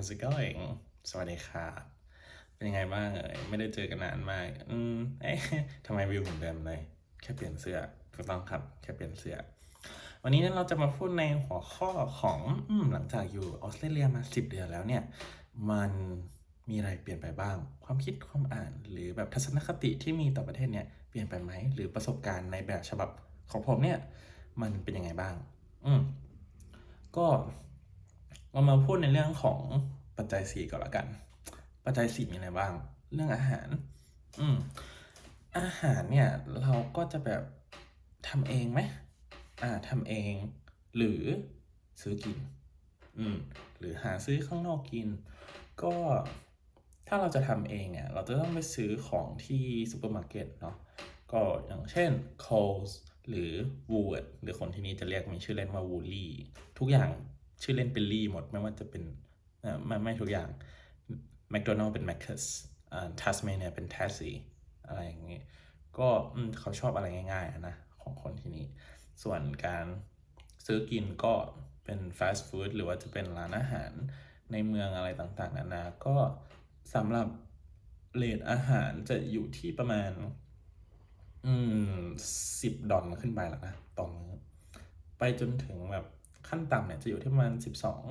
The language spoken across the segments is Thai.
how's it going สวัสดีครับเป็นยังไงบ้างเอ่ย ไม่ได้เจอกันนานมาก อืม เอ๊ะทำไมวิวเหมือนเดิมเลย แค่เปลี่ยนเสื้อ ถูกต้องครับ แค่เปลี่ยนเสื้อ วันนี้เนี่ยเราจะมาพูดในหัวข้อของอืมหลังจากอยู่ออสเตรเลียมา10 เดือนแล้วเนี่ย มันมีอะไรเปลี่ยนไปบ้าง ความคิดความอ่านหรือแบบทัศนคติที่มีต่อประเทศเนี่ยเปลี่ยนไปไหม หรือประสบการณ์ในแบบฉบับของผมเนี่ย มันเป็นยังไงบ้าง อืม ก็ เรามาพูดในเรื่องของปัจจัยสี่ก่อนละกัน ปัจจัยสี่มีอะไรบ้าง เรื่องอาหาร อืม อาหารเนี่ย เราก็จะแบบทำเองไหมอ่าทำเอง หรือซื้อกิน อืม หรือหาซื้อข้างนอกกิน ก็ถ้าเราจะทำเองเนี่ย เราจะต้องไปซื้อของที่ซูเปอร์มาร์เก็ตเนาะ ก็อย่างเช่น Coles หรือ Woolworth หรือคนที่นี่จะเรียกมีชื่อเล่นว่า Woolly ทุกอย่าง ชื่อเล่นเป็นลี่หมด ไม่ว่าจะเป็นไม่ไม่ทุกอย่าง McDonald เป็น Macus อ่า Tasmania เป็น Tassie อะไรอย่างงี้ ก็เขาชอบอะไรง่ายๆนะ ของคนที่นี่ ส่วนการซื้อกินก็เป็นฟาสต์ฟู้ดหรือว่าจะเป็นร้านอาหารในเมืองอะไรต่างๆนานา ก็สำหรับเรทอาหารจะอยู่ที่ประมาณ อืมสิบดอลขึ้นไปแล้วนะต่อมื้อไปจนถึงแบบ ขั้นต่ำเนี่ยจะอยู่ที่ประมาณสิบสอง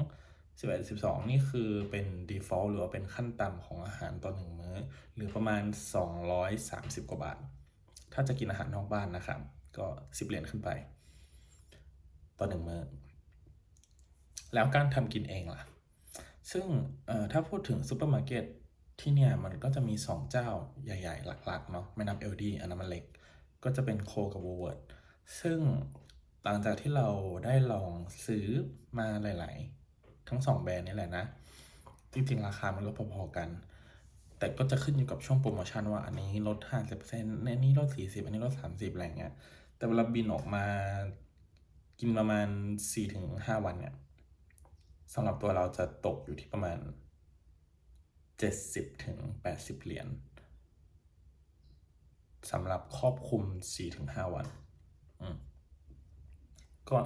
สิบเอ็ดสิบสองนี่คือเป็น default หรือว่าเป็นขั้นต่ำของอาหารต่อหนึ่งมื้อ หรือประมาณสองร้อยสามสิบกว่าบาท ถ้าจะกินอาหารนอกบ้านนะครับ ก็สิบเหรียญขึ้นไป ต่อหนึ่งมื้อ แล้วการทำกินเองล่ะ ซึ่งถ้าพูดถึงซูเปอร์มาร์เก็ตที่เนี่ยมันก็จะมี 2 เจ้าใหญ่ ๆ หลัก ๆ เนาะไม่นับ LD อันนั้นมันเล็ก ก็จะเป็นโคกับ w o o l w o r t h ซึ่ง หลังจากที่เราได้ลองซื้อมาหลาย ๆ ทั้ง 2 แบรนด์นี่แหละนะ จริง ๆ ราคามันก็พอ ๆ กัน แต่ก็จะขึ้นอยู่กับช่วงโปรโมชั่นว่าอันนี้ลด 50%อันนี้ลด 40 อันนี้ลด 30 อะไรเงี้ย แต่เวลาบินออกมากินประมาณ 4-5 วันเนี่ยสำหรับตัวเราจะตกอยู่ที่ประมาณ 70ถึง80 เหรียญสำหรับครอบคลุม 4-5 วัน ก็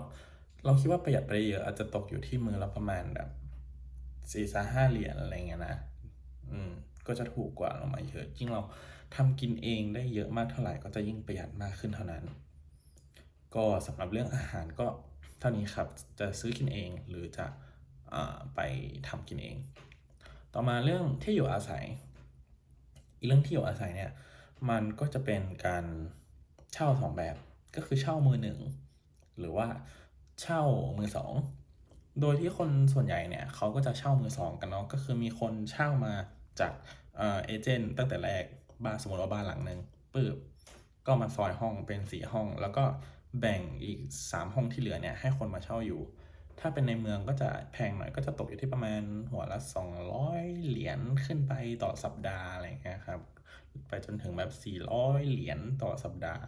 เราคิดว่าประหยัดไปเยอะอาจจะตกอยู่ที่มือละประมาณแบบสี่สห้าเหรียญอะไรเงี้ยนะ อืม ก็จะถูกกว่าลงมาเยอะยิ่งเราทำกินเองได้เยอะมากเท่าไหร่ก็จะยิ่งประหยัดมากขึ้นเท่านั้น ก็สำหรับเรื่องอาหารก็เท่านี้ครับ จะซื้อกินเองหรือจะอไปทำกินเอง ต่อมาเรื่องที่อยู่อาศัย อีกเรื่องที่อยู่อาศัยเนี่ย มันก็จะเป็นการเช่าสองแบบ ก็คือเช่ามือหนึ่ง หรือว่าเช่ามือสอง โดยที่คนส่วนใหญ่เนี่ยเขาก็จะเช่ามือสองกันเนาะก็คือมีคนเช่ามาจากเอเจนต์ตั้งแต่แรกบ้านสมมติว่าบ้านหลังหนึ่งปึ๊บก็มาซอยห้องเป็นสี่ห้อง แล้วก็แบ่งอีกสามห้องที่เหลือเนี่ยให้คนมาเช่าอยู่ ถ้าเป็นในเมืองก็จะแพงหน่อยก็จะตกอยู่ที่ประมาณหัวละ 200 เหรียญขึ้นไปต่อสัปดาห์อะไรอย่างเงี้ยครับ ไปจนถึงแบบ 400 เหรียญต่อสัปดาห์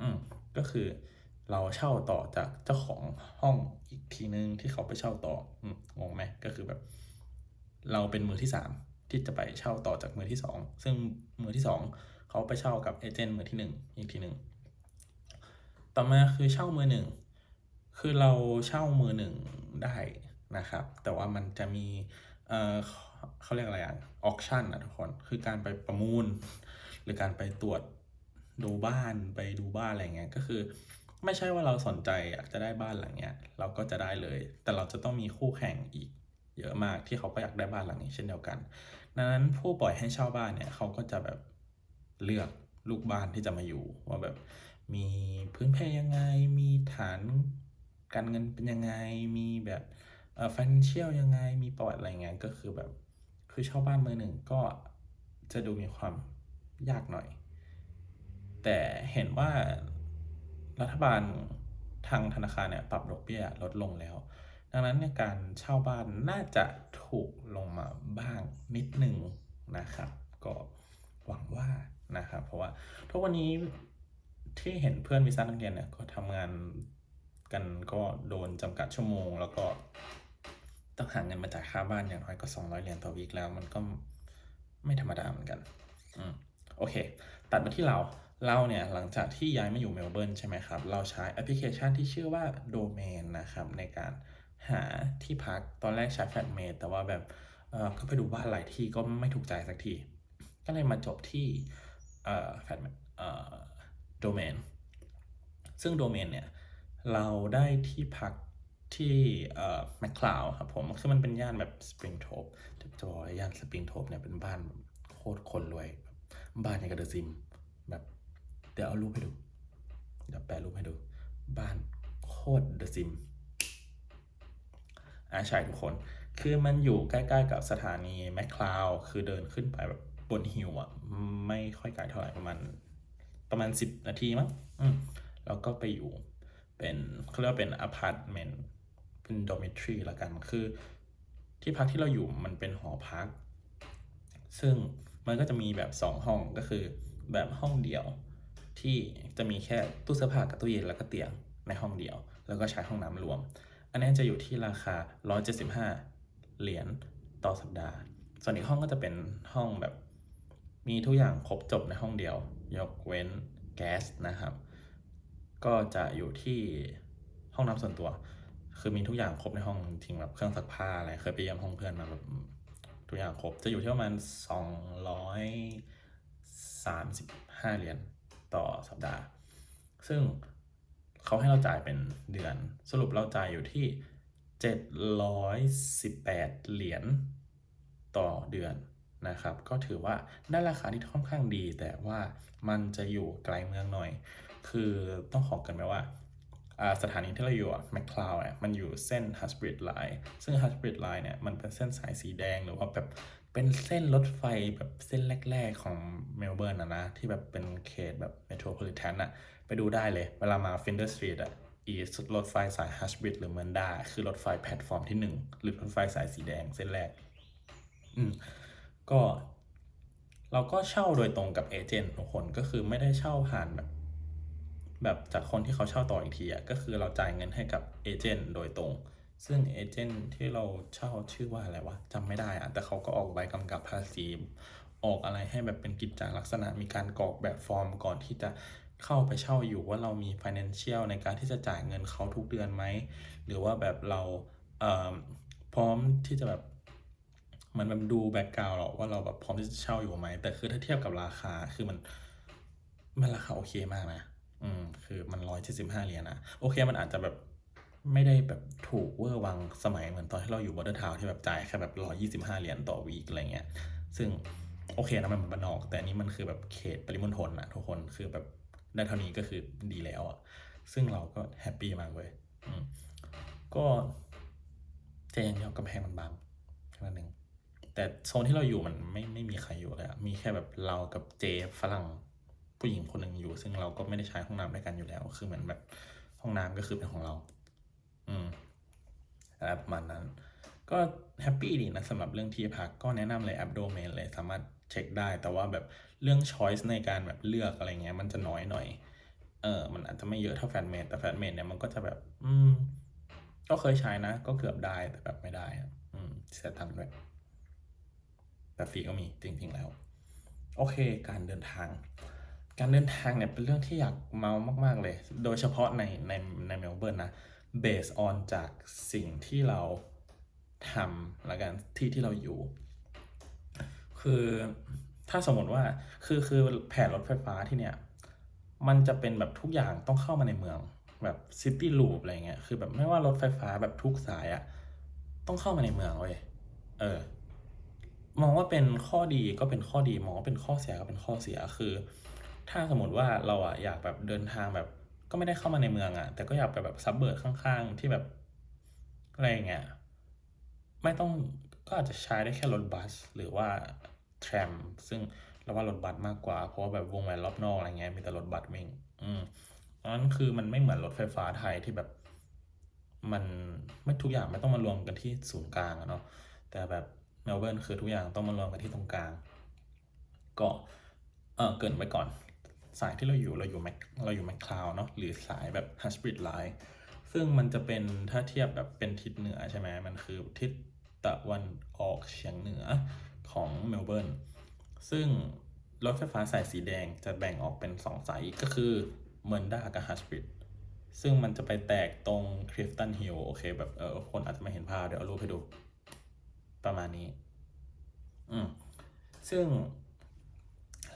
อืมก็คือ เราเช่าต่อจากเจ้าของห้องอีกทีนึงที่เขาไปเช่าต่ออืงงไหมก็คือแบบ เราเป็นมือที่สามที่จะไปเช่าต่อจากมือที่สองซึ่งมือที่สองเขาไปเช่ากับเอเจนต์มือที่หนึ่งอีกทีหนึ่งต่อมาคือเช่ามือหนึ่งคือเราเช่ามือหนึ่งได้นะครับ แต่ว่ามันจะมีเออเขาเรียกอะไรอะออกชั่นอะทุกคนคือการไปประมูล หรือการไปตรวจดูบ้านไปดูบ้านอะไรเงี้ยก็คือ ไม่ใช่ว่าเราสนใจอยากจะได้บ้านหลังเนี้ยเราก็จะได้เลย แต่เราจะต้องมีคู่แข่งอีก เยอะมากที่เขาก็อยากได้บ้านหลังนี้เช่นเดียวกัน ดังนั้นผู้ปล่อยให้เช่าบ้านเนี่ยเขาก็จะแบบเลือกลูกบ้านที่จะมาอยู่ ว่าแบบมีพื้นเพยังไง มีฐานการเงินเป็นยังไง มีแบบเอ่อ financial ยังไง มีประวัติอะไรเงี้ยก็คือแบบคือเช่าบ้านมือหนึ่งก็จะดูมีความยากหน่อย แต่เห็นว่า รัฐบาลทางธนาคารเนี่ยปรับดอกเบี้ยลดลงแล้ว ดังนั้นเนี่ยการเช่าบ้านน่าจะถูกลงมาบ้างนิดหนึ่งนะครับ ก็หวังว่านะครับ เพราะว่าทุกวันนี้ที่เห็นเพื่อนวีซ่านักเรียนเนี่ยก็ทำงานกันก็โดนจำกัดชั่วโมง แล้วก็ต้องหาเงินมาจ่ายค่าบ้านอย่างน้อยก็ 200เหรียญต่อวีคแล้ว มันก็ไม่ธรรมดาเหมือนกัน อืม โอเค ตัดมาที่เรา เราเนี่ยหลังจากที่ย้ายมาอยู่เมลเบิร์นใช่ไหมครับ เราใช้แอปพลิเคชันที่ชื่อว่า Domain นะครับในการหาที่พักตอนแรกใช้ Flatmate แต่ว่าแบบเออก็ไปดูบ้านหลายที่ก็ไม่ถูกใจสักที ก็เลยมาจบที่เอ่อแฟดเอ่อโดเมนซึ่งโดเมนเนี่ยเราได้ที่พักที่เอ่อแมคคลาวครับผมคือมันเป็นย่านแบบสปริงโทปจะบอกย่านสปริงโทปเนี่ยเป็นบ้านโคตรคนรวย บ้านในกระเดอะซิม เดี๋ยวเอารูปให้ดู เดี๋ยวแปะรูปให้ดู บ้านโคตรเดอะซิมอ่าใช่ทุกคน คือมันอยู่ใกล้ๆกับสถานีแมคคลาวคือเดินขึ้นไปแบบบนฮิวอะ ไม่ค่อยไกลเท่าไหร่ประมาณประมาณ10นาทีมั้งอืมแล้วก็ไปอยู่เป็นเขาเรียกว่าเป็นอพาร์ตเมนต์เป็นดอมิทรีละกัน คือที่พักที่เราอยู่มันเป็นหอพัก ซึ่งมันก็จะมีแบบ2ห้องก็คือแบบห้องเดียว ที่จะมีแค่ตู้เสื้อผ้ากับตู้เย็นแล้วก็เตียงในห้องเดียว แล้วก็ใช้ห้องน้ำรวม อันนี้จะอยู่ที่ราคา 175 เหรียญต่อสัปดาห์ ส่วนอีกห้องก็จะเป็นห้องแบบมีทุกอย่างครบจบในห้องเดียว ยกเว้นแก๊สนะครับ ก็จะอยู่ที่ห้องน้ำส่วนตัว คือมีทุกอย่างครบในห้องจริงแบบเครื่องซักผ้าอะไรเคยไปเยี่ยมห้องเพื่อนมาแบบทุกอย่างครบจะอยู่ที่ประมาณ235 เหรียญ ต่อสัปดาห์ ซึ่งเขาให้เราจ่ายเป็นเดือน สรุปเราจ่ายอยู่ที่ 718 เหรียญต่อเดือนนะครับ ก็ถือว่าได้ราคาที่ค่อนข้างดี แต่ว่ามันจะอยู่ไกลเมืองหน่อย คือต้องขอกันไหมว่าสถานีที่เราอยู่อะแมคคลาวเนี่ยมันอยู่เส้น h u s b r i d Line ซึ่ง h u s b r i d Line เนี่ยมันเป็นเส้นสายสีแดงหรือว่าแบบ เป็นเส้นรถไฟแบบเส้นแรก ๆ ของเมลเบิร์นนะนะ ที่แบบเป็นเขตแบบเมโทรโพลิแทนอะไปดูได้เลย เวลามาฟินเดอร์สตรีทอะอีรถไฟสาย h u s b r i d หรือเมนดาคือรถไฟแพลตฟอร์มที่ 1 หรือรถไฟสายสีแดงเส้นแรก อืม ก็เราก็เช่าโดยตรงกับเอเจนต์ทุกคนก็คือไม่ได้เช่าผ่านแบบแบบจากคนที่เขาเช่าต่ออีกทีอะก็คือเราจ่ายเงินให้กับเอเจนต์โดยตรง ซึ่งเอเจนต์ที่เราเช่าชื่อว่าอะไรวะจำไม่ได้อะแต่เขาก็ออกใบกำกับภาษีออกอะไรให้แบบเป็นกิจจลักษณะมีการกรอกแบบฟอร์มก่อนที่จะเข้าไปเช่าอยู่ว่าเรามี financial ในการที่จะจ่ายเงินเขาทุกเดือนไหม หรือว่าแบบเราเพร้อมที่จะแบบมันแบบดูแบ็กกราวด์หรอว่าเราแบบพร้อมที่จะเช่าอยู่ไหม แต่คือถ้าเทียบกับราคาคือมันมันราคาโอเคมากนะ อืมคือมันร้อยเจ็ดสิบห้าเหรียญนะโอเคมันอาจจะแบบ ไม่ได้แบบถูกเวอร์วังสมัยเหมือนตอนที่เราอยู่บอเดอร์ทาวที่แบบจ่ายแค่แบบร้อยยี่สิบห้าเหรียญต่อวีคอะไรเงี้ย ซึ่งโอเคนะมันเป็นนอก แต่นี้มันคือแบบเขตปริมณฑลนะทุกคนคือแบบได้เท่านี้ก็คือดีแล้วอะซึ่งเราก็แฮปปี้มากเว้ยก็จะยังเดียวกำแพงมันบางแค่นั้นเองแต่โซนที่เราอยู่มันไม่ไม่มีใครอยู่เลยอะมีแค่แบบเรากับเจฝรั่งผู้หญิงคนหนึ่งอยู่ ซึ่งเราก็ไม่ได้ใช้ห้องน้ำด้วยกันอยู่แล้ว คือเหมือนแบบห้องน้ำก็คือเป็นของเรา อะไรประมาณนั้น ก็แฮปปี้ดีนะสำหรับเรื่องที่พักก็แนะนำเลยแอปโดเมนเลยสามารถเช็คได้ แต่ว่าแบบเรื่องช้อยส์ในการแบบเลือกอะไรเงี้ยมันจะน้อยหน่อยเออมันอาจจะไม่เยอะเท่าแฟนเมดแต่แฟนเมดเนี่ยมันก็จะแบบ อืม ก็เคยใช้นะ ก็เกือบได้แต่แบบไม่ได้อะอืมเสียตังค์ด้วยแต่ฟรีก็มีจริงๆแล้ว โอเค การเดินทาง การเดินทางเนี่ยเป็นเรื่องที่อยากเมามาก ๆเลย โดยเฉพาะในในในเมลเบิร์นนะ based on จากสิ่งที่เราทำละกันที่ที่เราอยู่ คือถ้าสมมติว่าคือคือแผนรถไฟฟ้าที่เนี่ยมันจะเป็นแบบทุกอย่างต้องเข้ามาในเมืองแบบซิตี้ลูปอะไรเงี้ยคือแบบไม่ว่ารถไฟฟ้าแบบทุกสายอะต้องเข้ามาในเมืองเว้ยเออ มองว่าเป็นข้อดีก็เป็นข้อดีมองว่าเป็นข้อเสียก็เป็นข้อเสียคือ ถ้าสมมติว่าเราอะอยากแบบเดินทางแบบ ก็ไม่ได้เข้ามาในเมืองอะแต่ก็อยากไปแบบซับเบิร์ข้างๆ ที่แบบอะไรเงี้ยไม่ต้องก็อาจจะใช้ได้แค่รถบัส หรือว่าแทรมซึ่งเราว่ารถบัสมากกว่า เพราะว่าแบบวงแหวนรอบนอกอะไรเงี้ยมีแต่รถบัสวิ่งอืมนั้นคือมันไม่เหมือนรถไฟฟ้าไทยที่แบบ มันไม่ทุกอย่างไม่ต้องมารวมกันที่ศูนย์กลางอะเนาะแต่แบบเมลเบิร์นคือทุกอย่างต้องมารวมกันที่ตรงกลาง ก็เออเกินไปก่อน สายที่เราอยู่เราอยู่แมคเราอยู่แมคคลาวเนาะหรือสายแบบ h u s b r i d Line ซึ่งมันจะเป็นถ้าเทียบแบบเป็นทิศเหนือใช่ไหมมันคือทิศตะวันออกเฉียงเหนือของเมลเบิร์นซึ่งรถไฟฟ้าสายสีแดงจะแบ่งออกเป็นสองสายก็คือเมนดากับ h u s b r i d ซึ่งมันจะไปแตกตรงคริฟตันฮิลโอเคแบบเออคนอาจจะไม่เห็นภาพเดี๋ยวเอารูปให้ดูประมาณนี้ อืมซึ่ง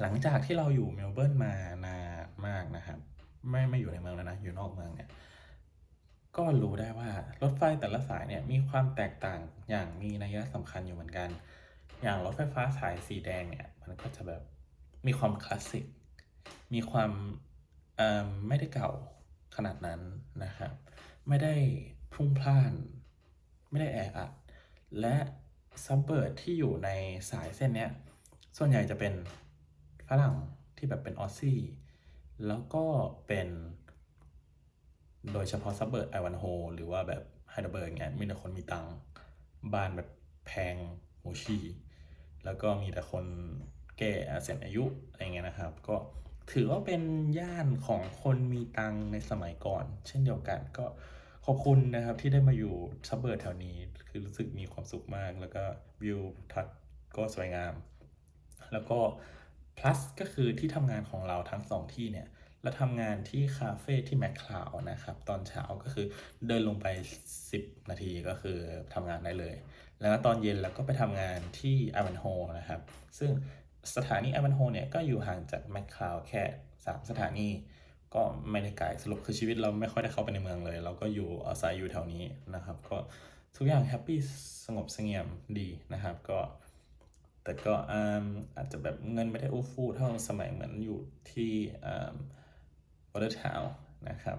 หลังจากที่เราอยู่เมลเบิร์นมานานมากนะครับไม่ไม่อยู่ในเมืองแล้วนะอยู่นอกเมืองเนี่ยก็รู้ได้ว่ารถไฟแต่ละสายเนี่ยมีความแตกต่างอย่างมีนัยสำคัญอยู่เหมือนกัน อย่างรถไฟฟ้าสายสีแดงเนี่ยมันก็จะแบบมีความคลาสสิกมีความไม่ได้เก่าขนาดนั้นนะครับ ไม่ได้พุ่งพล่าน ไม่ได้แออัด และซับเบิร์ดที่อยู่ในสายเส้นเนี้ยส่วนใหญ่จะเป็น ฝรั่งที่แบบเป็นออสซี่ แล้วก็เป็นโดยเฉพาะซับเบิร์ดไอวันโฮหรือว่าแบบไฮเดรเบิร์กเงี้ยมีแต่คนมีตังบ้านแบบแพงหูชีแล้วก็มีแต่คนแก่เสียอายุอะไรเงี้ยนะครับ ก็ถือว่าเป็นย่านของคนมีตังในสมัยก่อน เช่นเดียวกันก็ขอบคุณนะครับที่ได้มาอยู่ซับเบิร์ดแถวนี้ คือรู้สึกมีความสุขมาก แล้วก็วิวทัศน์ก็สวยงาม แล้วก็ plus ก็คือที่ทำงานของเราทั้งสองที่เนี่ย เราทำงานที่คาเฟ่ที่แมคคลาวนะครับ ตอนเช้าก็คือเดินลงไป 10 นาทีก็คือทำงานได้เลย แล้วตอนเย็นเราก็ไปทำงานที่อ v วนโฮนะครับ ซึ่งสถานีอ v วนโฮเนี่ยก็อยู่ห่างจากแมคคลาวแค่ 3 สถานี ก็ไม่ได้ไกลสรุปคือชีวิตเราไม่ค่อยได้เข้าไปในเมืองเลย เราก็อยู่อาศัยอยู่แถวนี้นะครับ ก็ทุกอย่างแฮปปี้สงบเสงี่ยมดีนะครับ ก็ แต่ก็อาจจะแบบเงินไม่ได้อู้ฟู่เท่าสมัยเหมือนอยู่ที่วอเตอร์ทาวนะครับ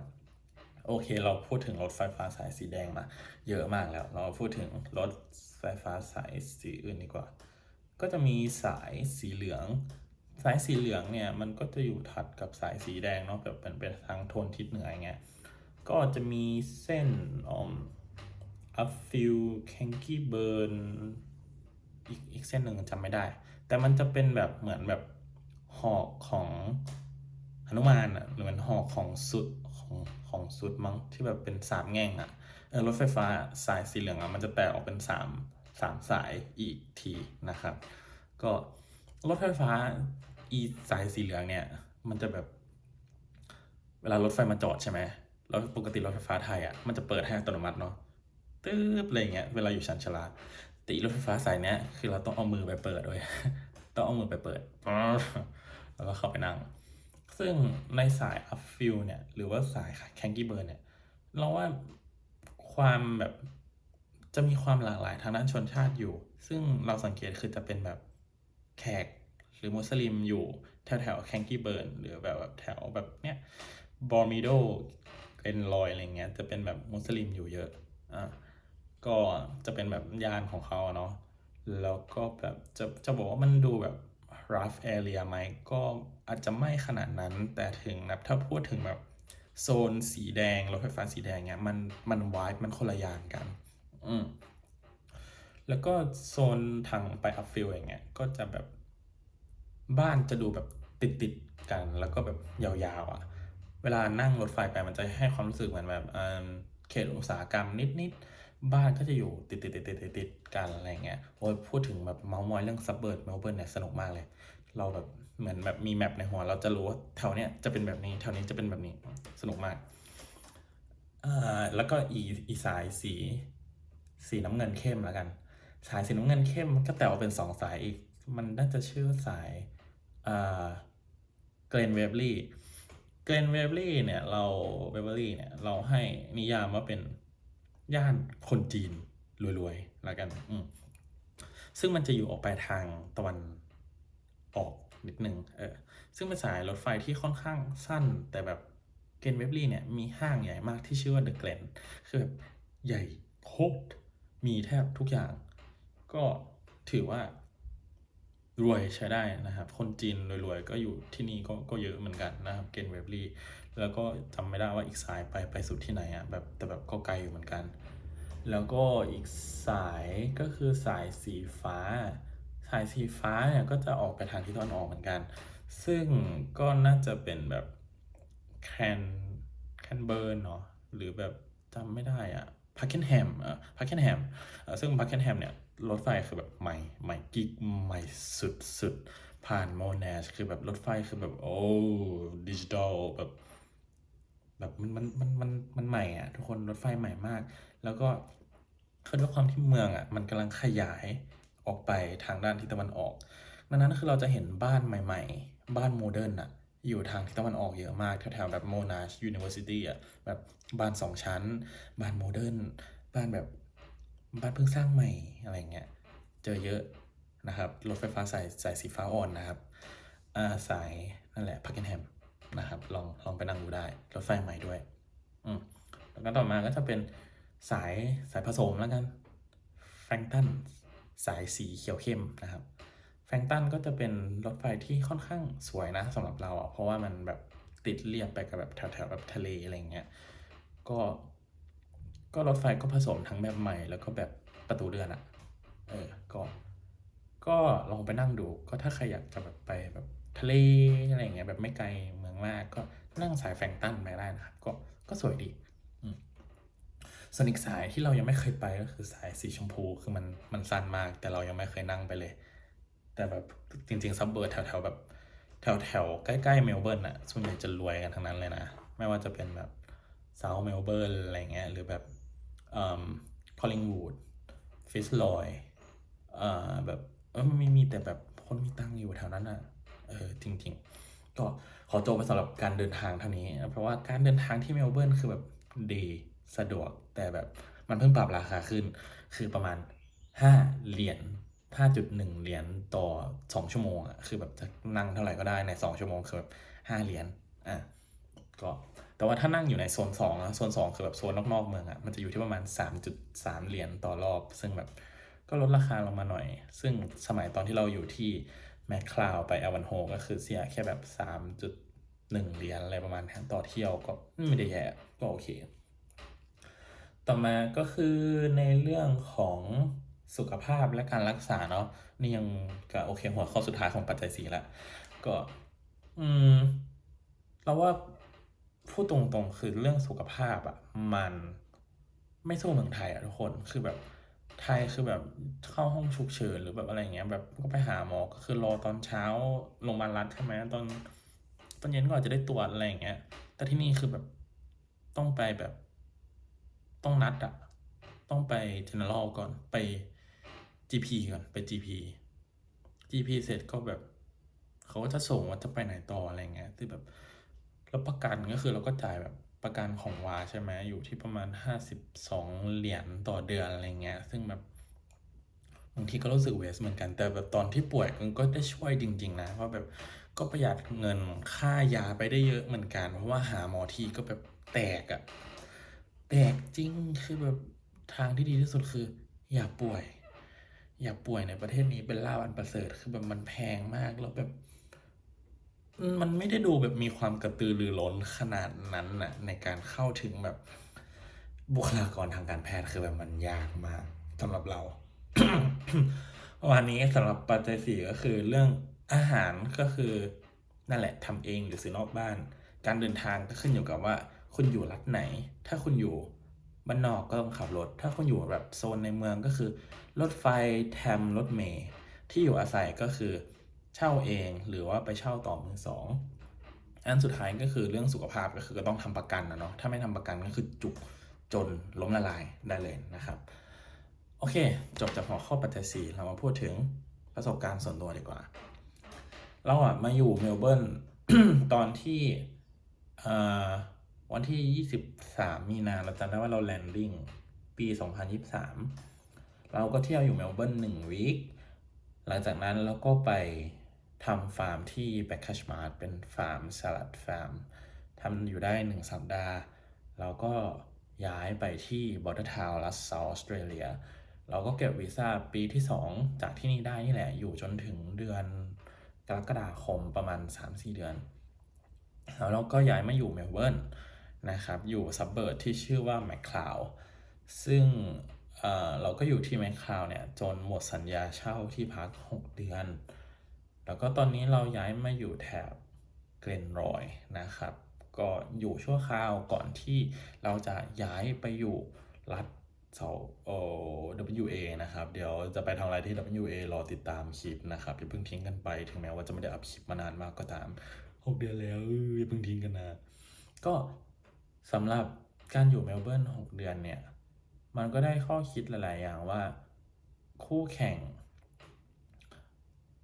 โอเค เราพูดถึงรถไฟฟ้าสายสีแดงมาเยอะมากแล้ว เราพูดถึงรถไฟฟ้าสายสีอื่นดีกว่า ก็จะมีสายสีเหลือง สายสีเหลืองเนี่ยมันก็จะอยู่ถัดกับสายสีแดงเนาะแบบเป็นเป็นทางโทนทิศเหนืออย่างเงี้ย ก็จะมีเส้นอมอัฟฟิลแคนกี้เบิร์น อีกอีกเส้นหนึ่งจำไม่ได้ แต่มันจะเป็นแบบเหมือนแบบหอกของหนุมานอะหรือมันหอกของสุดของของสุดมั้งที่แบบเป็นสามแง่งอะเออรถไฟฟ้าสายสีเหลืองอะมันจะแตกออกเป็นสามสามสายอีกทีนะครับ ก็รถไฟฟ้าอีสายสีเหลืองเนี่ย มันจะแบบเวลารถไฟมาจอดใช่ไหมแล้วปกติรถไฟฟ้าไทยอะมันจะเปิดให้อัตโนมัติเนาะตึ๊บอะไรเงี้ยเวลาอยู่ชันชาลา ต่อีรถไฟฟ้าสายเนี้ยคือเราต้องเอามือไปเปิดด้วยต้องเอามือไปเปิด แล้วก็เข้าไปนั่ง ซึ่งในสายอัพฟิลเนี่ย หรือว่าสายแคนกี้เบิร์นเนี่ย เราว่าความแบบจะมีความหลากหลายทางด้านชนชาติอยู่ ซึ่งเราสังเกตคือจะเป็นแบบแขกหรือมุสลิมอยู่แถวแถวแคนกี้เบิร์นหรือแบบแบบแถวแบบเนี้ยบอร์มิโดเกรนลอยอะไรเงี้ยจะเป็นแบบมุสลิมอยู่เยอะอ่า ก็จะเป็นแบบยานของเขาเนาะแล้วก็แบบจะจะบอกว่ามันดูแบบ rough area ไหมก็อาจจะไม่ขนาดนั้น แต่ถึงนะถ้าพูดถึงแบบโซนสีแดงรถไฟฟ้าสีแดงเนี้ยมันมันวายมันคนละยานกัน อืมแล้วก็โซนทางไปอัพฟิลอย่างเงี้ยก็จะแบบบ้านจะดูแบบติดติดกันแล้วก็แบบยาวๆอะ่ะ เวลานั่งรถไฟไปมันจะให้ความรู้สึกเหมือนแบบเอิ่มเขตอุตสาหกรรมนิดๆ บ้านก็จะอยู่ติดติดติดติดติดกันอะไรเงี้ยโอ้ยพูดถึงแบบเมาส์มอยเรื่องซับเบิร์ดเมลเบิร์นเนี่ยสนุกมากเลย เราแบบเหมือนแบบมีแมปในหัว เราจะรู้ว่าแถวเนี้ยจะเป็นแบบนี้แถวนี้จะเป็นแบบนี้สนุกมากอ่าแล้วก็อีอีสายสี สีน้ำเงินเข้มแล้วกัน สายสีน้ำเงินเข้มก็แต่ว่าเป็นสองสายอีก มันน่าจะชื่อสายอ่าเกรนเวเบลี่เกรนเวเบลี่เนี่ยเราเวเบลี่เนี่ยเราให้นิยามว่าเป็น ย่านคนจีนรวยๆแล้วกันซึ่งมันจะอยู่ออกไปทางตะวันออกนิดนึงเออซึ่งเป็นสายรถไฟที่ค่อนข้างสั้น แต่แบบเกนเวบลี่เนี่ยมีห้างใหญ่มากที่ชื่อว่าเดอะเกรนคือแบบใหญ่โคตรมีแทบทุกอย่าง ก็ถือว่า รวยใช้ได้นะครับ คนจีนรวยๆ ก็อยู่ที่นี่ก็ก็เยอะเหมือนกันนะครับ เกนเวบลีแล้วก็จำไม่ได้ว่าอีกสายไปไปสุดที่ไหนอะแบบแต่แบบก็ไกลอยู่เหมือนกัน แล้วก็อีกสายก็คือสายสีฟ้า สายสีฟ้าเนี่ยก็จะออกไปทางที่ตะวันออกเหมือนกัน ซึ่งก็น่าจะเป็นแบบแคนแคนเบิร์นเนาะหรือแบบจำไม่ได้อะพักเคนแฮมอะพักเคนแฮมซึ่งพักเคนแฮมเนี่ย รถไฟคือแบบใหม่ใหม่กิ๊กใหม่สุดสุดผ่านโมนาชคือแบบรถไฟคือแบบโอ้ดิจิตอลแบบแบบมันมันมันมันมันใหม่อะ ทุกคนรถไฟใหม่มาก แล้วก็คือด้วยความที่เมืองอะ มันกำลังขยายออกไปทางด้านทิศตะวันออกดังนั้นคือเราจะเห็นบ้านใหม่ ๆ บ้านโมเดิร์นอะอยู่ทางทิศตะวันออกเยอะมากแถวๆแบบโมนาชยูนิเวอร์ซิตี้อะแบบบ้านสองชั้น บ้านโมเดิร์นบ้านแบบ บ้านเพิ่งสร้างใหม่อะไรเงี้ยเจอเยอะนะครับรถไฟฟ้าสายสายสีฟ้าอ่อนนะครับาสายนั่นแหละพักเกนแฮมนะครับลองลองไปนั่งดูได้รถไฟใหม่ด้วยอืมแล้วก็ต่อมาก็จะเป็นสายสายผสมแล้วกันแฟรงตันสายสีเขียวเข้มนะครับแฟรงตันก็จะเป็นรถไฟที่ค่อนข้างสวยนะสำหรับเราอะเพราะว่ามันแบบติดเรียบไปกับแบบแถวๆแบบทะเลอะไรเงี้ยก็ ก็รถไฟก็ผสมทั้งแบบใหม่แล้วก็แบบประตูเลื่อนอะเออก็ก็ลองไปนั่งดูก็ถ้าใครอยากจะแบบไปแบบทะเลอะไรอย่างเงี้ยแบบไม่ไกลเมืองมาก ก็นั่งสายแฟรงตันไปได้นะครับก็ก็สวยดีอืมส่วนอีกสายที่เรายังไม่เคยไปก็คือสายสีชมพูคือมันมันสั้นมาก แต่เรายังไม่เคยนั่งไปเลย แต่แบบจริงๆซับเบิร์ดแถวๆแบบแถวๆใกล้ๆเมลเบิร์นอะส่วนใหญ่จะรวยกันทั้งนั้นเลยนะ ไม่ว่าจะเป็นแบบเซาท์เมลเบิร์นอะไรเงี้ยหรือแบบ คอลลิงวูดฟิสลอยอ่อแบบเออมันมีมีแต่แบบคนมีตังอยู่แถวนั้นอะเออจริง ๆ ก็ขอจบไปสำหรับการเดินทางเท่านี้ เพราะว่าการเดินทางที่เมลเบิร์นคือแบบดีสะดวกแต่แบบมันเพิ่งปรับราคาขึ้น คือประมาณ 5 เหรียญ5.1 เหรียญต่อ 2 ชั่วโมงอะคือแบบจะนั่งเท่าไหร่ก็ได้ใน 2 ชั่วโมงคือแบบ5เหรียญอะก็ แต่ว่าถ้านั่งอยู่ในโซน2อะโซน 2 คือแบบโซนนอกๆเมืองอะมันจะอยู่ที่ประมาณ 3.3 เหรียญต่อรอบ ซึ่งแบบก็ลดราคาลงมาหน่อย ซึ่งสมัยตอนที่เราอยู่ที่แมคคลาวไปอวันโฮก็คือเสียแค่แบบ 3.1 เหรียญอะไรประมาณนั้นต่อเที่ยวก็ไม่ได้แย่ก็โอเค ต่อมาก็คือในเรื่องของสุขภาพและการรักษาเนาะนี่ยังก็โอเคหัวข้อสุดท้ายของปัจจัยสีละก็ อืมเราว่า พูดตรงๆ คือเรื่องสุขภาพอะมันไม่สู้เมืองไทยอะทุกคนคือแบบไทยคือแบบเข้าห้องฉุกเฉินหรือแบบอะไรเงี้ยแบบก็ไปหาหมอก็คือรอตอนเช้าโรงพยาบาลรัฐใช่ไหมตอนตอนเย็นก็อาจจะได้ตรวจอะไรอย่างเงี้ย แต่ที่นี่คือแบบต้องไปแบบ ต้องนัดอะต้องไป general ก่อนไป GP ก่อนไป GP GP เสร็จก็แบบ เขาก็จะส่งว่าจะไปไหนต่ออะไรเงี้ยที่แบบ แล้วประกันก็คือเราก็จ่ายแบบประกันของวาใช่ไหมอยู่ที่ประมาณ52เหรียญต่อเดือนอะไรเงี้ย ซึ่งแบบบางทีก็รู้สึกเวสเหมือนกัน แต่แบบตอนที่ป่วยมันก็ได้ช่วยจริง ๆ นะเพราะแบบก็ประหยัดเงินค่ายาไปได้เยอะเหมือนกัน เพราะว่าหาหมอทีก็แบบแตกอะแตกจริงคือแบบทางที่ดีที่สุดคือ อย่าป่วย อย่าป่วยในประเทศนี้เป็นลาบอันประเสริฐคือแบบมันแพงมากแล้วแบบ มันไม่ได้ดูแบบมีความกระตือรือร้นขนาดนั้นน่ะในการเข้าถึงแบบบุคลากรทางการแพทย์คือแบบมันยากมากสำหรับเรา วันนี้สำหรับปัจจัยสี่ก็คือเรื่องอาหารก็คือนั่นแหละทำเองหรือซื้อนอกบ้าน การเดินทางก็ขึ้นอยู่กับว่า คุณอยู่รัฐไหน ถ้าคุณอยู่บ้านนอกก็ต้องขับรถ ถ้าคุณอยู่แบบโซนในเมืองก็คือ รถไฟแทมรถเมล์ที่อยู่อาศัยก็คือ เช่าเองหรือว่าไปเช่าต่อมือสองอันสุดท้ายก็คือเรื่องสุขภาพก็คือก็ต้องทำประกันนะเนาะถ้าไม่ทำประกันก็คือจุกจนล้มละลายได้เลยนะครับ โอเค จบจากหัวข้อปัจจัยสี่เรามาพูดถึงประสบการณ์ส่วนตัวดีกว่า เราอะมาอยู่เมลเบิร์นตอนที่วันที่ 23 มีนาเราจำได้ว่าเราแลนดิ้งปี 2023 เราก็เที่ยวอยู่เมลเบิร์นหนึ่งวีคหลังจากนั้นเราก็ไป ทำฟาร์มที่แบ็คคัชมาร์เป็นฟาร์มสลัดฟาร์มทำอยู่ได้หนึ่งสัปดาห์เราก็ย้ายไปที่บอร์เดอร์ทาวน์รัสเซาออสเตรเลีย เราก็เก็บวีซ่าปีที่ 2 จากที่นี่ได้นี่แหละ อยู่จนถึงเดือนกรกฎาคมประมาณ 3-4 เดือน แล้วเราก็ย้ายมาอยู่เมลเบิร์นนะครับ อยู่ซับเบิร์ดที่ชื่อว่าแมคคลาวซึ่งเออเราก็อยู่ที่แมคคลาวเนี่ยจนหมดสัญญาเช่าที่พัก 6 เดือน แล้วก็ตอนนี้เราย้ายมาอยู่แถบเกรนรอยนะครับ ก็อยู่ชั่วคราวก่อนที่เราจะย้ายไปอยู่รัฐเซาโอ WA นะครับ เดี๋ยวจะไปทำอะไรที่ WA รอติดตามคลิปนะครับอย่าเพิ่งทิ้งกันไปถึงแม้ว่าจะไม่ได้อัพคลิปมานานมากก็ตาม6เดือนแล้วอออย่าเพิ่งทิ้งกันนะ ก็สำหรับการอยู่เมลเบิร์น6เดือนเนี่ย มันก็ได้ข้อคิดหลาย ๆ อย่างว่า คู่แข่ง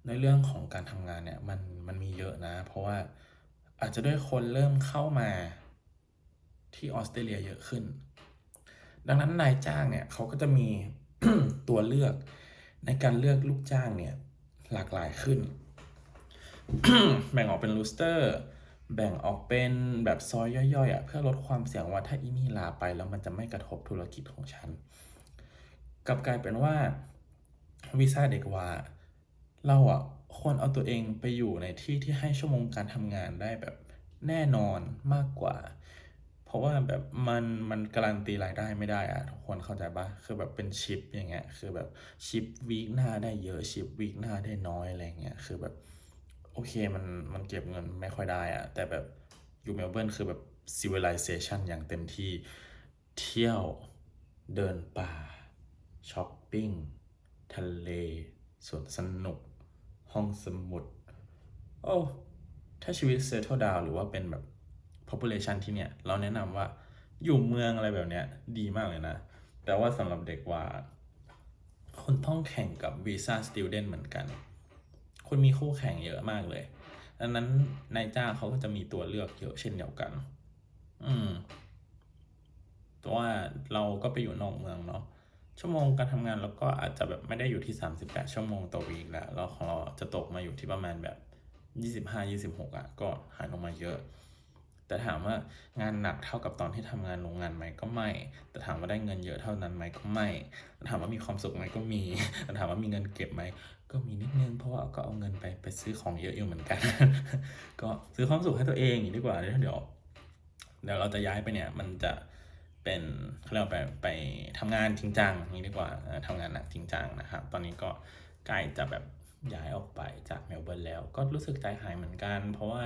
ในเรื่องของการทำงานเนี่ยมันมันมีเยอะนะ เพราะว่าอาจจะด้วยคนเริ่มเข้ามาที่ออสเตรเลียเยอะขึ้น ดังนั้นนายจ้างเนี่ยเขาก็จะมีตัวเลือกในการเลือกลูกจ้างเนี่ยหลากหลายขึ้น แบ่งออกเป็นรูสเตอร์แบ่งออกเป็นแบบซอยย่อยๆอะเพื่อลดความเสี่ยงว่าถ้าอีนี่ลาไปแล้วมันจะไม่กระทบธุรกิจของฉัน กลับกลายเป็นว่าวีซ่าเด็กว่า เราอะควรเอาตัวเองไปอยู่ในที่ที่ให้ชั่วโมงการทำงานได้แบบแน่นอนมากกว่า เพราะว่าแบบมันมันการันตีรายได้ไม่ได้อะทุกคนเข้าใจปะคือแบบเป็นชิปอย่างเงี้ยคือแบบชิปวีคหน้าได้เยอะชิปวีคหน้าได้น้อยอะไรเงี้ยคือแบบโอเคมันมันเก็บเงินไม่ค่อยได้อะแต่แบบอยู่เมลเบิร์นคือแบบ civilization อย่างเต็มที่เที่ยวเดินป่าช้อปปิ้งทะเลสวนสนุก ห้องสมุด โอ้ ถ้าชีวิต settle down หรือว่าเป็นแบบ population ที่เนี่ย เราแนะนำว่าอยู่เมืองอะไรแบบเนี้ย ดีมากเลยนะ แต่ว่าสำหรับเด็กว่าคุณต้องแข่งกับ visa student เหมือนกันคุณมีคู่แข่งเยอะมากเลยดังนั้นนายจ้างเขาก็จะมีตัวเลือกเยอะเช่นเดียวกัน อืมแต่ว่าเราก็ไปอยู่นอกเมืองเนาะ ชั่วโมงการทำงานเราก็อาจจะแบบไม่ได้อยู่ที่ 38 ชั่วโมงต่อวีคแล้วแล้วของเราจะตกมาอยู่ที่ประมาณแบบ 25-26 อะ ก็หายลงมาเยอะ แต่ถามว่างานหนักเท่ากับตอนที่ทำงานโรงงานไหมก็ไม่ แต่ถามว่าได้เงินเยอะเท่านั้นไหมก็ไม่แต่ถามว่ามีความสุขไหมก็มีแต่ถามว่ามีเงินเก็บไหมก็มีนิดนึงเพราะว่าก็เอาเงินไปไปซื้อของเยอะอยู่เหมือนกัน ก็ซื้อความสุขให้ตัวเองดีกว่าเดี๋ยวเดี๋ยวเราจะย้ายไปเนี่ยมันจะ เป็นเขาเรียกไปไปทำงานจริงจังนี้ดีกว่าทำงานหนักจริงจังนะครับ ตอนนี้ก็ใกล้จะแบบย้ายออกไปจากเมลเบิร์นแล้ว ก็รู้สึกใจหายเหมือนกัน เพราะว่า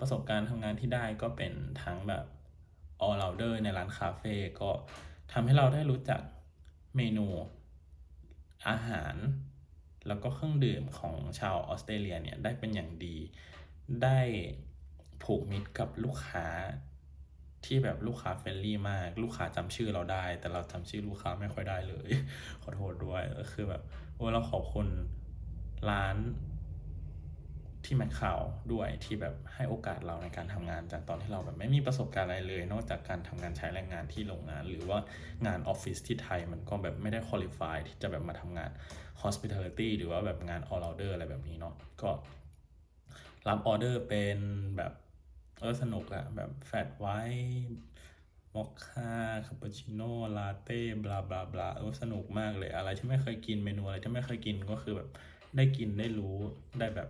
ประสบการณ์ทำงานที่ได้ก็เป็นทั้งแบบ all rounder ในร้านคาเฟ่ก็ทำให้เราได้รู้จักเมนูอาหาร แล้วก็เครื่องดื่มของชาวออสเตรเลียเนี่ยได้เป็นอย่างดี ได้ผูกมิตรกับลูกค้า ที่แบบลูกค้าเฟรนลี่มาก ลูกค้าจำชื่อเราได้ แต่เราจำชื่อลูกค้าไม่ค่อยได้เลย ขอโทษด้วยก็คือแบบโอ้เราขอบคุณร้านที่แมคคาวด้วยที่แบบให้โอกาสเราในการทำงานจากตอนที่เราแบบไม่มีประสบการณ์อะไรเลย นอกจากการทำงานใช้แรงงานที่โรงงาน หรือว่างานออฟฟิศที่ไทยมันก็แบบไม่ได้คุริฟายที่จะแบบมาทำงาน hospitality หรือว่าแบบงาน all rounder อะไรแบบนี้เนาะก็รับออเดอร์เป็นแบบ เออสนุกอะแบบแฟตไว้มอคค่าคาปูชิโน่ลาเต้บลาบลาบลาเออสนุกมากเลย อะไรที่ไม่เคยกินเมนูอะไรที่ไม่เคยกินก็คือแบบได้กินได้รู้ได้แบบ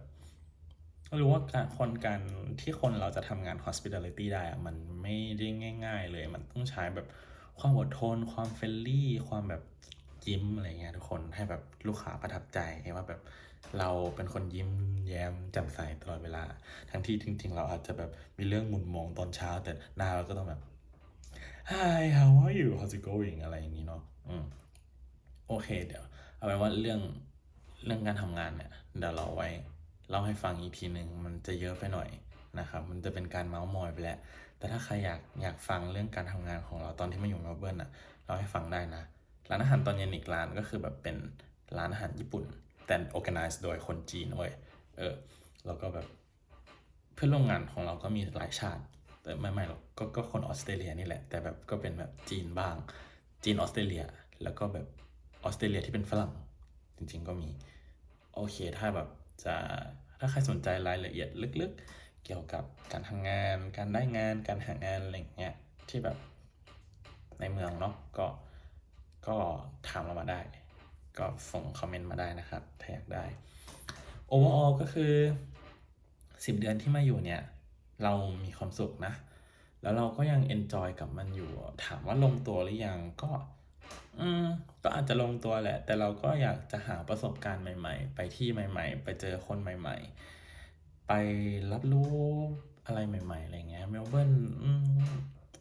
ก็รู้ว่าการคนการที่คนเราจะทำงาน hospitality ได้อะมันไม่ได้ง่าย ๆ เลย มันต้องใช้แบบความอดทน ความเฟรนลี่ ความแบบยิ้มอะไรเงี้ยทุกคนให้แบบลูกค้าประทับใจว่าแบบ เราเป็นคนยิ้มแย้มแจ่มใสตลอดเวลา ทั้งที่จริง ๆ เราอาจจะแบบมีเรื่องหมุนมองตอนเช้า แต่หน้าเราก็ต้องแบบ Hi how are you how's it going อะไรอย่างนี้เนาะอืมโอเค เดี๋ยว เอาเป็นว่าเรื่องเรื่องการทำงานเนี่ยเดี๋ยวเราไว้เล่าให้ฟังอีกทีหนึ่งมันจะเยอะไปหน่อยนะครับ มันจะเป็นการเมาส์มอยไปแล้ว แต่ถ้าใครอยากอยากฟังเรื่องการทำงานของเราตอนที่มาอยู่เมลเบิร์นอะ เราให้ฟังได้นะ ร้านอาหารตอนเย็นอีกร้านก็คือแบบเป็นร้านอาหารญี่ปุ่น แต่ organize โดยคนจีนเว้ยเออแล้วก็แบบเพื่อนร่วมงานของเราก็มีหลายชาติ แต่ไม่ไม่หรอกก็ก็คนออสเตรเลียนี่แหละ แต่แบบก็เป็นแบบจีนบ้าง จีนออสเตรเลีย แล้วก็แบบออสเตรเลียที่เป็นฝรั่ง จริงๆก็มี โอเคถ้าแบบจะถ้าใครสนใจรายละเอียดลึกๆ เกี่ยวกับการทำงาน การได้งาน การหางานอะไรอย่างเงี้ยที่แบบในเมืองเนาะก็ก็ถามเรามาได้ ก็ส่งคอมเมนต์มาได้นะครับ ถ้าอยากได้ overall ก็คือ 10 เดือนที่มาอยู่เนี่ย เรามีความสุขนะ แล้วเราก็ยัง enjoy กับมันอยู่ ถามว่าลงตัวหรือยังก็ อืม ก็อาจจะลงตัวแหละ แต่เราก็อยากจะหาประสบการณ์ใหม่ ๆ ไปที่ใหม่ ๆ ไปเจอคนใหม่ ๆ ไปรับรู้อะไรใหม่ ๆ อะไรเงี้ยเมลเบิร์น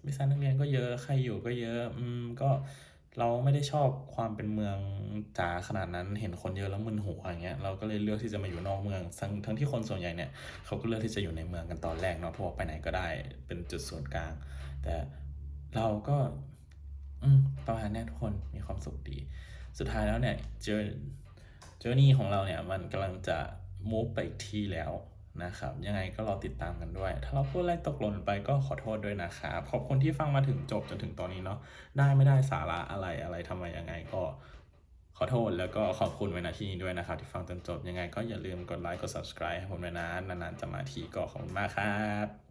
วิชานักเรียนก็เยอะ ใครอยู่ก็เยอะ อืม ก็ เราไม่ได้ชอบความเป็นเมืองจ๋าขนาดนั้น เห็นคนเยอะแล้วมึนหัวอย่างเงี้ย เราก็เลยเลือกที่จะมาอยู่นอกเมือง ทั้งทั้งที่คนส่วนใหญ่เนี่ยเขาก็เลือกที่จะอยู่ในเมืองกันตอนแรกเนาะ เพราะว่าไปไหนก็ได้เป็นจุดศูนย์กลาง แต่เราก็อืประมาณนี้ทุกคนมีความสุขดี สุดท้ายแล้วเนี่ยเจอเจอร์นี่ของเราเนี่ยมันกำลังจะมูฟไปอีกที่แล้ว นะครับ ยังไงก็รอติดตามกันด้วย ถ้าเราพูดอะไรตกหล่นไปก็ขอโทษด้วยนะครับ ขอบคุณที่ฟังมาถึงจบจนถึงตอนนี้เนาะ ได้ไม่ได้สาระอะไรอะไรทำไมยังไงก็ขอโทษแล้วก็ขอบคุณไว้ณที่นี้ด้วยนะครับ ที่ฟังจนจบยังไงก็อย่าลืมกดไลค์กด subscribe ให้ผมด้วยนะนานๆจะมาทีก็ขอบคุณมากครับ